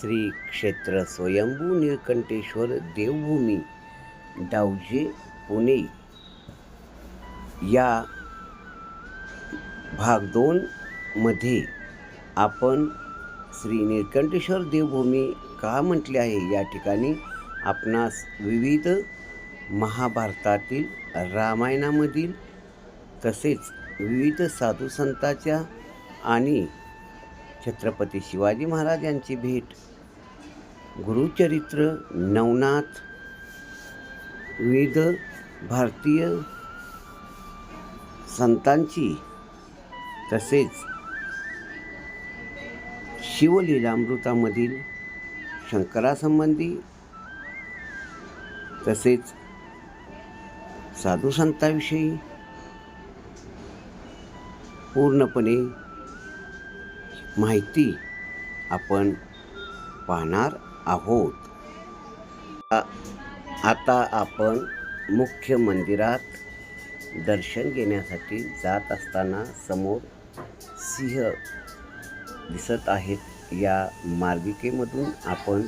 श्री क्षेत्र स्वयंभू निळकंठेश्वर देवभूमी डावजे पुणे. या भाग दोनमध्ये आपण श्री निळकंठेश्वर देवभूमी का म्हटले आहे? या ठिकाणी आपणास विविध महाभारतातील रामायणामधील तसेच विविध साधू संतांच्या आणि छत्रपती शिवाजी महाराज यांची भेट. गुरुचरित्र नवनाथ विविध भारतीय संतांची तसेच शिवलीलामृतामधील शंकरासंबंधी तसेच साधू संतांविषयी पूर्णपणे माहिती आपण पाहणार आहोत. आता आपण मुख्य मंदिरात दर्शन घेण्यासाठी जात असताना समोर सिंह दिसत आहेत. या मार्गिकेमधून आपण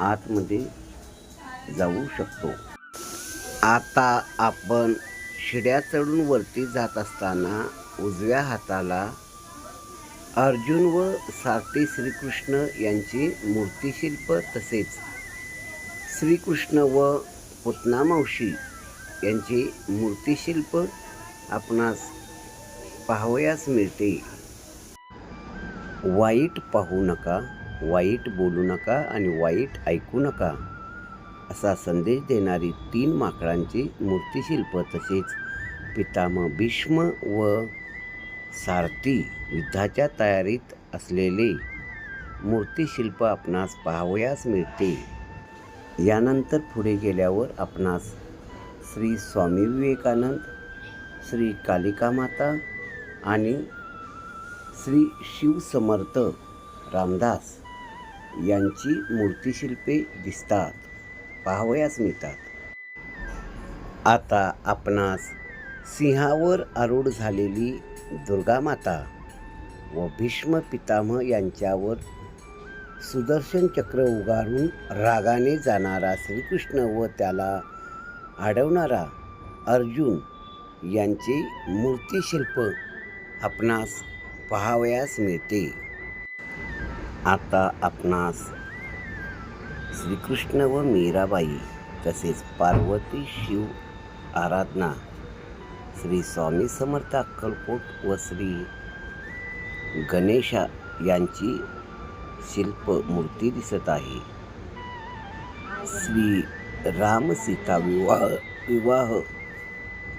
आतमध्ये जाऊ शकतो. आता आपण शिड्या चढून वरती जात असताना उजव्या हाताला अर्जुन व सारथी श्रीकृष्ण यांची मूर्तिशिल्प तसेच श्रीकृष्ण व पुतना मावशी यांची मूर्तिशिल्प आपणास पाहावयास मिळते. वाईट पाहू नका वाईट बोलू नका आणि वाईट ऐकू नका असा संदेश देणारी तीन माकडांची मूर्तिशिल्प तसेच पितामह भीष्म व सारथी युद्धाच्या तयारीत असलेले मूर्तिशिल्प आपणास पाहावयास मिळते. यानंतर पुढे गेल्यावर आपणास श्री स्वामी विवेकानंद श्री कालिका माता आणि श्री शिवसमर्थ रामदास यांची मूर्तिशिल्पे दिसतात पाहावयास मिळतात. आता आपणास सिंहावर आरूढ झालेली दुर्गामाता व भीष्म पितामह यांच्यावर सुदर्शन चक्र उगारून रागाने जाणारा श्रीकृष्ण व त्याला अडवणारा अर्जुन यांचे मूर्तिशिल्प आपणास पाहावयास मिळते. आता आपणास श्रीकृष्ण व मीराबाई तसेच पार्वती शिव आराधना श्री स्वामी समर्थ अक्कलकोट व श्री गणेशा यांची शिल्प मूर्ती दिसत आहे. श्री राम सीता विवाह विवाह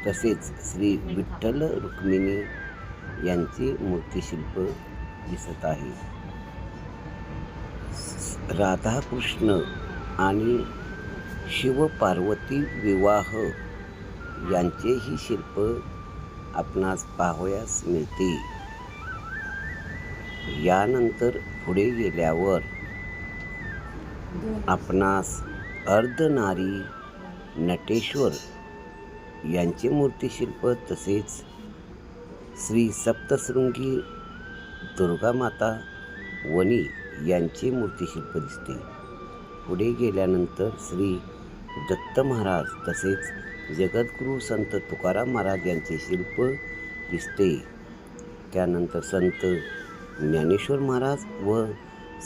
तसेच श्री विठ्ठल रुक्मिणी यांचे मूर्तिशिल्प दिसत आहे. राधाकृष्ण आणि शिवपार्वती विवाह यांचेही शिल्प आपणास पाहावयास मिळते. यानंतर पुढे गेल्यावर आपणास अर्धनारी नटेश्वर यांचे मूर्तिशिल्प तसेच श्री सप्तशृंगी दुर्गामाता वणी यांचे मूर्तिशिल्प दिसते. पुढे गेल्यानंतर श्री दत्त महाराज तसेच जगद्गुरू संत तुकाराम महाराज यांचे शिल्प दिसते. त्यानंतर संत ज्ञानेश्वर महाराज व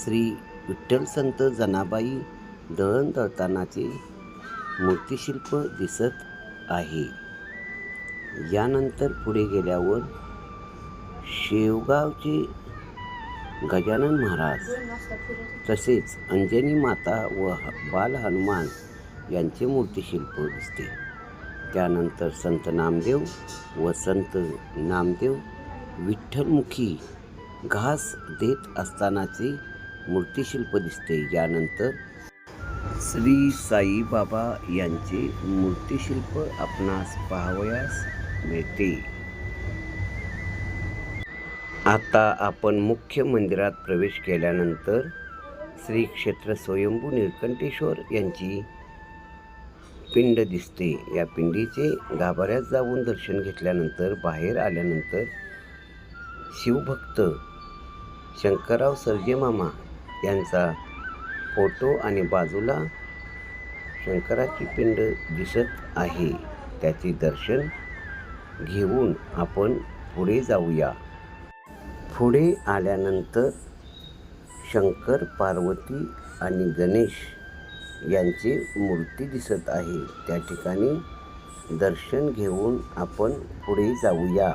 श्री विठ्ठल संत जनाबाई दळण दळतानाचे मूर्तिशिल्प दिसत आहे. यानंतर पुढे गेल्यावर शेवगावचे गजानन महाराज तसेच अंजनी माता व बाल हनुमान यांचे मूर्तिशिल्प दिसते. त्यानंतर संत नामदेव व संत नामदेव विठ्ठलमुखी घास देत असतानाचे मूर्तिशिल्प दिसते. यानंतर श्री साईबाबा यांचे मूर्तिशिल्प आपणास पाहावयास मिळते. आता आपण मुख्य मंदिरात प्रवेश केल्यानंतर श्री क्षेत्र स्वयंभू निळकंठेश्वर यांची पिंड दिसते. या पिंडीचे गाभाऱ्यात जाऊन दर्शन घेतल्यानंतर बाहेर आल्यानंतर शिवभक्त शंकरराव सर्जे मामा यांचा फोटो आणि बाजूला शंकराची पिंड दिसत आहे. त्याचे दर्शन घेऊन आपण पुढे जाऊया. पुढे आल्यानंतर शंकर पार्वती आणि गणेश यांची मूर्ती दिसत आहे. त्या ठिकाणी दर्शन घेऊन आपण पुढे जाऊया.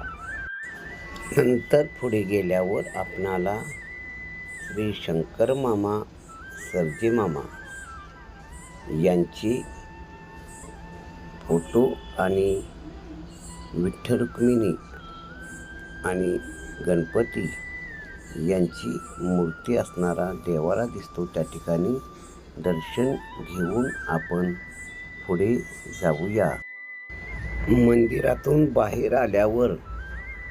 नंतर पुढे गेल्यावर आपणाला श्री शंकर मामा सरजे मामा यांची फोटो आणि विठ्ठल रुक्मिणी आणि गणपती यांची मूर्ती असणारा देवारा दिसतो. त्या ठिकाणी दर्शन घेऊन आपण पुढे जाऊया. मंदिरातून बाहेर आल्यावर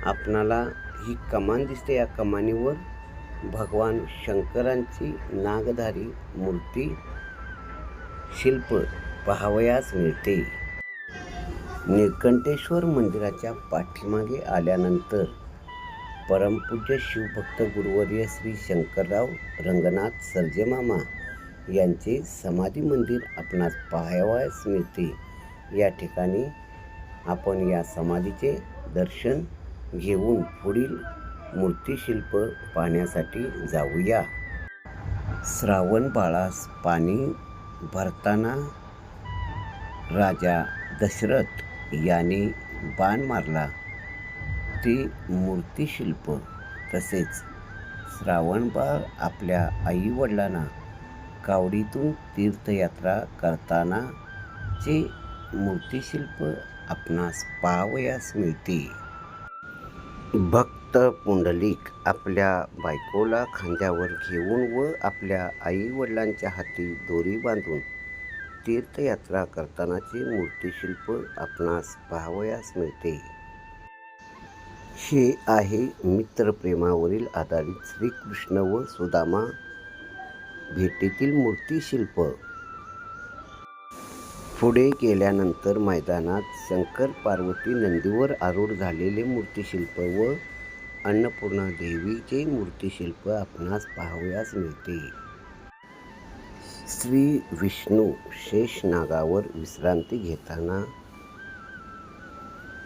आपणाला ही कमान दिसते. या कमानीवर भगवान शंकरांची नागधारी मूर्ती शिल्प पाहावयास मिळते. निळकंठेश्वर मंदिराच्या पाठीमागे आल्यानंतर परमपूज्य शिवभक्त गुरुवर्य श्री शंकरराव रंगनाथ सर्जेमामा यांचे समाधी मंदिर आपणास पाहावयास मिळते. या ठिकाणी आपण या समाधीचे दर्शन घेऊन पुढील मूर्तिशिल्प पाहण्यासाठी जाऊया. श्रावण बाळास पाणी भरताना राजा दशरथ याने बाण मारला. ते मूर्तिशिल्प तसेच श्रावणबाळ आपल्या आईवडिलांना कावडीतून तीर्थयात्रा करतानाचे मूर्तिशिल्प आपणास पाहावयास मिळते. भक्त पुंडलिक आपल्या बायकोला खांद्यावर घेऊन व आपल्या आईवडिलांच्या हाती दोरी बांधून तीर्थयात्रा करतानाचे मूर्तिशिल्प आपणास पाहावयास मिळते. हे आहे मित्रप्रेमावरील आधारित श्रीकृष्ण व सुदामा भेटीतील मूर्तिशिल्प. पुढे गेल्यानंतर मैदानात शंकर पार्वती नंदीवर आरूढ झालेले मूर्तिशिल्प व अन्नपूर्णा देवीचे मूर्तिशिल्प आपणास पाहावयास मिळते. श्री विष्णू शेषनागावर विश्रांती घेताना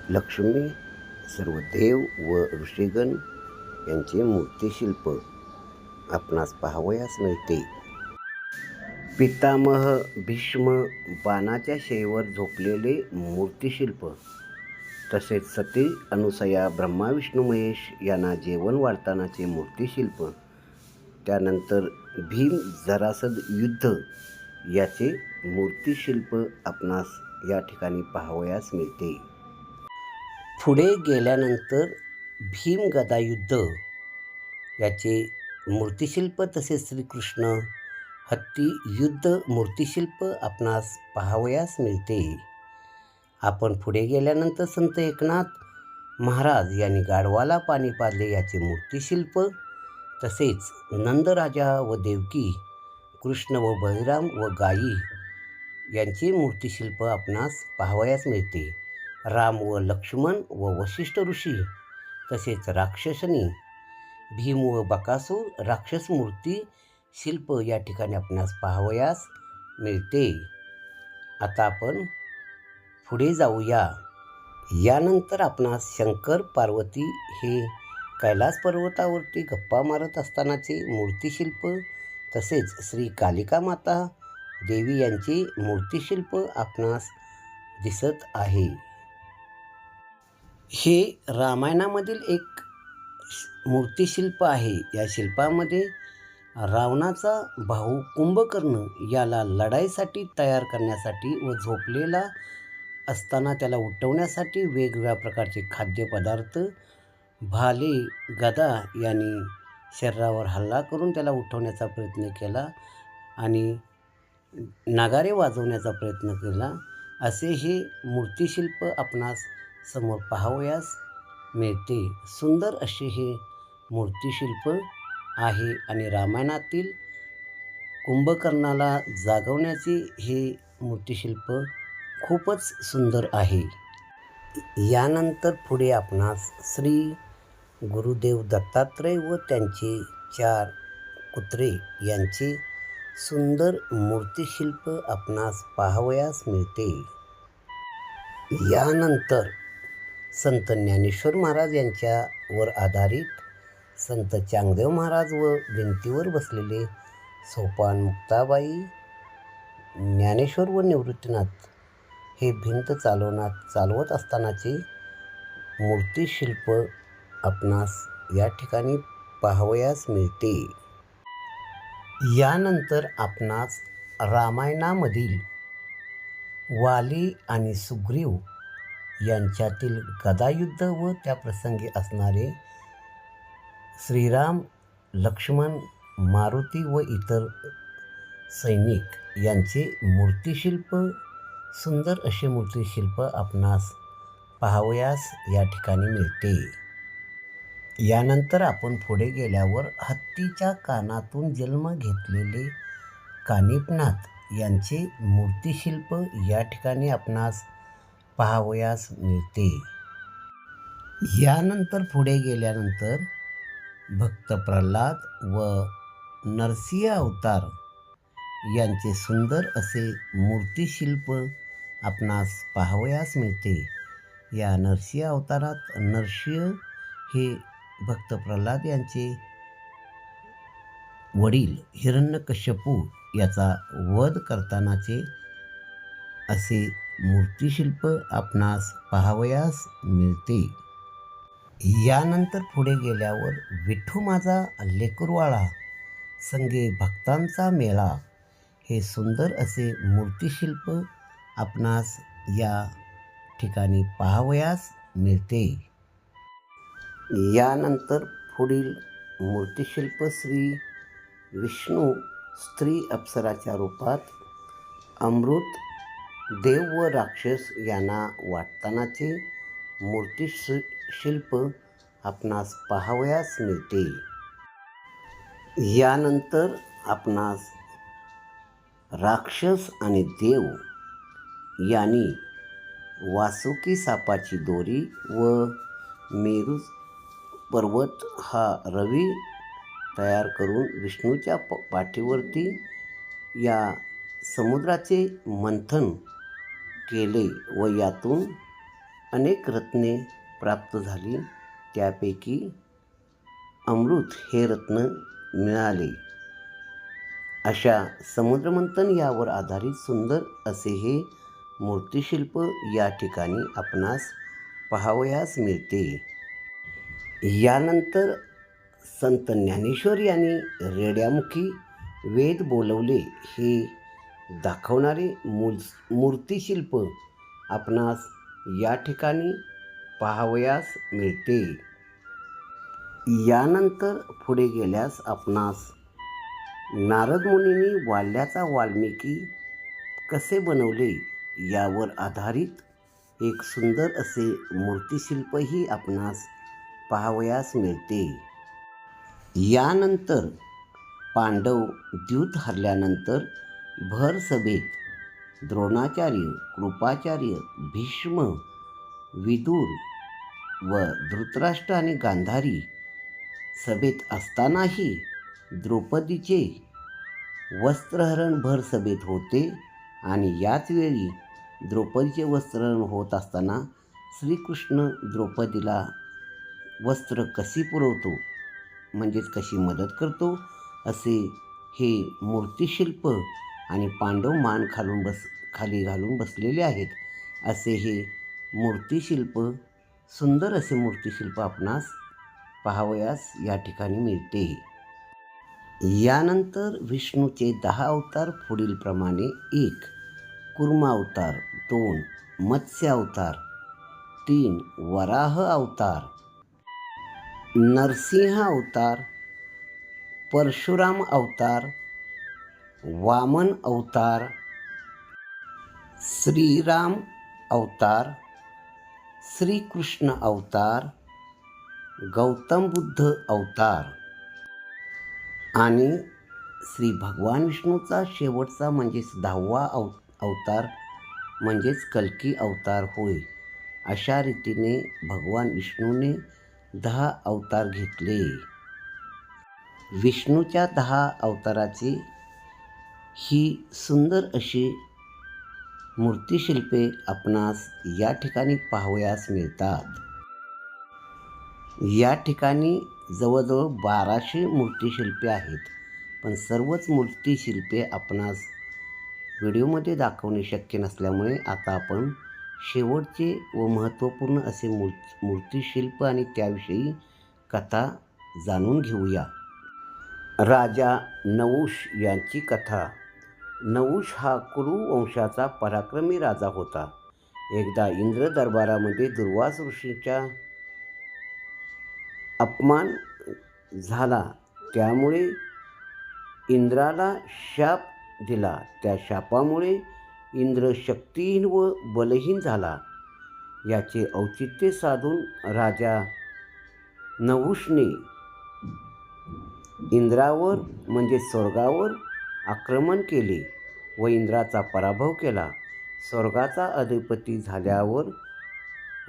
लक्ष्मी सर्व देव व ऋषीगण यांचे मूर्तिशिल्प आपणास पाहावयास मिळते. पितामह भीष्म बाणाच्या शेवर झोपलेले मूर्तिशिल्प. तसेच सती अनुसया ब्रह्मा विष्णू महेश यांना जेवण वाढतानाचे मूर्तिशिल्प. त्यानंतर भीम जरासद युद्ध याचे मूर्तिशिल्प आपणास या ठिकाणी पाहावयास मिळते. पुढे गेल्यानंतर भीम गदायुद्ध याचे मूर्तिशिल्प तसेच श्रीकृष्ण हत्ती युद्ध मूर्तिशिल्प आपणास पाहावयास मिळते. आपण पुढे गेल्यानंतर संत एकनाथ महाराज यांनी गाढवाला पाणी पाजले याचे मूर्तिशिल्प तसेच नंदराजा व देवकी कृष्ण व बळीराम व गायी यांचे मूर्तिशिल्प आपणास पाहावयास मिळते. राम व लक्ष्मण व वशिष्ठ ऋषी तसेच राक्षसनी भीम व बकासूर राक्षस मूर्ती शिल्प या ठिकाणी आपणास पाहावयास मिळते. आता आपण पुढे जाऊया. यानंतर आपणास शंकर पार्वती हे कैलास पर्वतावरती गप्पा मारत असतानाचे मूर्तिशिल्प तसेच श्री कालिका माता देवी यांचे मूर्तिशिल्प आपणास दिसत आहे. हे रामायणामधील एक मूर्तिशिल्प आहे. या शिल्पामध्ये रावणाचा भाऊ कुंभकर्ण याला लढाईसाठी तयार करण्यासाठी व झोपलेला असताना त्याला उठवण्यासाठी वेगवेगळ्या प्रकारचे खाद्यपदार्थ भाले गदा यांनी शरीरावर हल्ला करून त्याला उठवण्याचा प्रयत्न केला आणि नागारे वाजवण्याचा प्रयत्न केला. असे हे मूर्तिशिल्प आपणास समोर पाहावयास मिळते. सुंदर असे हे मूर्तिशिल्प आहे आणि रामायणातील कुंभकर्णाला जागवण्याचे हे मूर्तिशिल्प खूपच सुंदर आहे. यानंतर पुढे आपणास श्री गुरुदेव दत्तात्रय व त्यांचे चार कुत्रे यांचे सुंदर मूर्तिशिल्प आपणास पाहावयास मिळते. यानंतर संत ज्ञानेश्वर महाराज यांच्यावर आधारित संत चांगदेव महाराज व भिंतीवर बसलेले सोपान मुक्ताबाई ज्ञानेश्वर व निवृत्तीनाथ हे भिंत चालवणार चालवत असतानाचे मूर्तिशिल्प आपणास या ठिकाणी पाहावयास मिळते. यानंतर आपणास रामायणामधील वाली आणि सुग्रीव यांच्यातील गदायुद्ध व त्या प्रसंगी असणारे श्रीराम लक्ष्मण मारुती व इतर सैनिक यांचे मूर्तिशिल्प सुंदर असे मूर्तिशिल्प आपणास पाहावयास या ठिकाणी मिळते. यानंतर आपण पुढे गेल्यावर हत्तीच्या कानातून जन्म घेतलेले कानिपनाथ यांचे मूर्तिशिल्प या ठिकाणी आपणास पाहावयास मिळते. यानंतर पुढे गेल्यानंतर भक्त प्रल्हाद व नरसिंह अवतार यांचे सुंदर असे मूर्तिशिल्प आपणास पाहावयास मिळते. या नरसिंह अवतारात नरसिंह हे भक्त प्रल्हाद यांचे वडील हिरण्यकश्यपू याचा वध करतानाचे असे मूर्तिशिल्प आपणास पाहावयास मिळते. यानंतर पुढे गेल्यावर विठू माझा लेकरवाळा संगे भक्तांचा मेळा हे सुंदर असे मूर्तिशिल्प आपणास या ठिकाणी पाहावयास मिळते. यानंतर पुढील मूर्तिशिल्प श्री विष्णू स्त्री अप्सराच्या रूपात अमृत देव व राक्षस यांना वाटतानाचे मूर्तिशि शिल्प आपणास पाहावयास मिळते. यानंतर आपणास राक्षस आणि देव यांनी वासुकी सापाची दोरी व मेरू पर्वत हा रवी तयार करून विष्णूच्या प पाठीवरती या समुद्राचे मंथन केले व यातून अनेक रत्ने प्राप्त झाली. त्यापैकी अमृत हे रत्न मिळाले. अशा समुद्रमंथन यावर आधारित सुंदर असे हे मूर्तिशिल्प या ठिकाणी आपणास पाहावयास मिळते. यानंतर संत ज्ञानेश्वर यांनी रेड्यामुखी वेद बोलवले. हे दाखवणारे मूल मूर्तिशिल्प आपणास या ठिकाणी पाहावयास मिळते. यानंतर पुढे गेल्यास आपणास नारद मुनींनी वाल्याचा वाल्मिकी कसे बनवले यावर आधारित एक सुंदर असे मूर्तिशिल्पही आपणास पाहावयास मिळते. यानंतर पांडव द्यूत हरल्यानंतर भर सभेत द्रोणाचार्य कृपाचार्य भीष्म विदूर व धृतराष्ट्र आणि गांधारी सभेत असतानाही द्रौपदीचे वस्त्रहरण भर सभेत होते आणि याच वेळी द्रौपदीचे वस्त्रहरण होत असताना श्रीकृष्ण द्रौपदीला वस्त्र कशी पुरवतो म्हणजेच कशी मदत करतो असे हे मूर्तिशिल्प आणि पांडव मान खालून बस खाली घालून बसलेले आहेत असे हे मूर्तिशिल्प सुंदर असे मूर्तिशिल्प आपणास पाहावयास या ठिकाणी मिळते. यानंतर विष्णूचे दहा अवतार पुढीलप्रमाणे एक कुर्मा अवतार दोन मत्स्य अवतार तीन वराह अवतार नरसिंह अवतार परशुराम अवतार वामन अवतार श्रीराम अवतार श्रीकृष्ण अवतार गौतम बुद्ध अवतार आणि श्री भगवान विष्णूचा शेवटचा म्हणजेच दहावा अव अवतार म्हणजेच कलकी अवतार होय. अशा रीतीने भगवान विष्णूने दहा अवतार घेतले. विष्णूच्या दहा अवताराची ही सुंदर अशी मूर्तिशिल्पे आपणास या ठिकाणी पाहावयास मिळतात. या ठिकाणी जवळजवळ बाराशे मूर्तिशिल्पे आहेत. पण सर्वच मूर्तिशिल्पे आपणास व्हिडिओमध्ये दाखवणे शक्य नसल्यामुळे आता आपण शेवटचे व महत्त्वपूर्ण असे मूर् मूर्तिशिल्प आणि त्याविषयी कथा जाणून घेऊया. राजा नवूश यांची कथा. नहुष हा कुरुवंशाचा पराक्रमी राजा होता. एकदा इंद्र दरबारामध्ये दुर्वास ऋषीच्या अपमान झाला. त्यामुळे इंद्राला शाप दिला. त्या शापामुळे इंद्र शक्तिहीन व बलहीन झाला. याचे औचित्य साधून राजा नहुषने इंद्रावर म्हणजे स्वर्गावर आक्रमण केले व इंद्राचा पराभव केला. स्वर्गाचा अधिपती झाल्यावर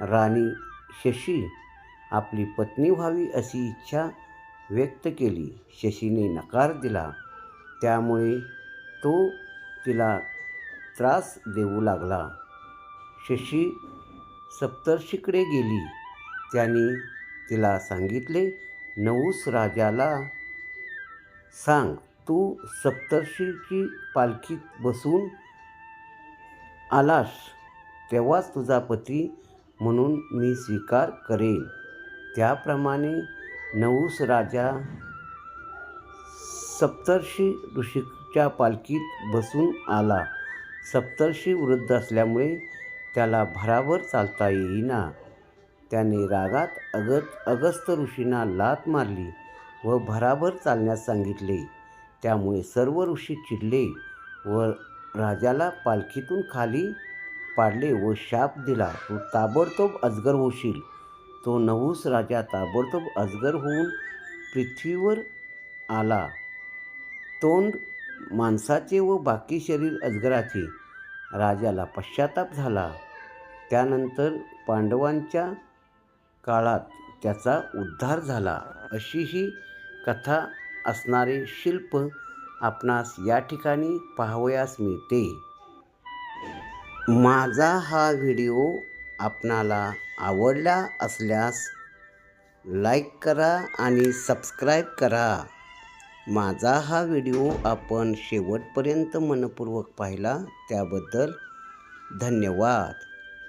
राणी शशी आपली पत्नी व्हावी अशी इच्छा व्यक्त केली. शशीने नकार दिला. त्यामुळे तो तिला त्रास देऊ लागला. शशी सप्तर्षीकडे गेली. त्याने तिला सांगितले नऊस राजाला सांग तू सप्तर्षीची पालखीत बसून आलास तेव्हाच तुझा पती म्हणून मी स्वीकार करेन त्याप्रमाणे नऊस राजा सप्तर्षी ऋषीच्या पालखीत बसून आला. सप्तर्षी वृद्ध असल्यामुळे त्याला भराभर चालता येईना. त्याने रागात अगत अगस्त ऋषींना लात मारली व भराभर चालण्यास सांगितले. त्यामुळे सर्व ऋषी चिडले व राजाला पालखीतून खाली पाडले व शाप दिला. तू ताबडतोब अजगर होशील. तो नवूस राजा ताबडतोब अजगर होऊन पृथ्वीवर आला. तोंड माणसाचे व बाकी शरीर अजगराचे. राजाला पश्चाताप झाला. त्यानंतर पांडवांच्या काळात त्याचा उद्धार झाला. अशी ही कथा असणारे शिल्प आपणास या ठिकाणी पाहावयास मिळते. माझा हा व्हिडिओ आपणाला आवडला असल्यास लाईक करा आणि सबस्क्राईब करा. माझा हा व्हिडिओ आपण शेवटपर्यंत मनपूर्वक पाहिला त्याबद्दल धन्यवाद.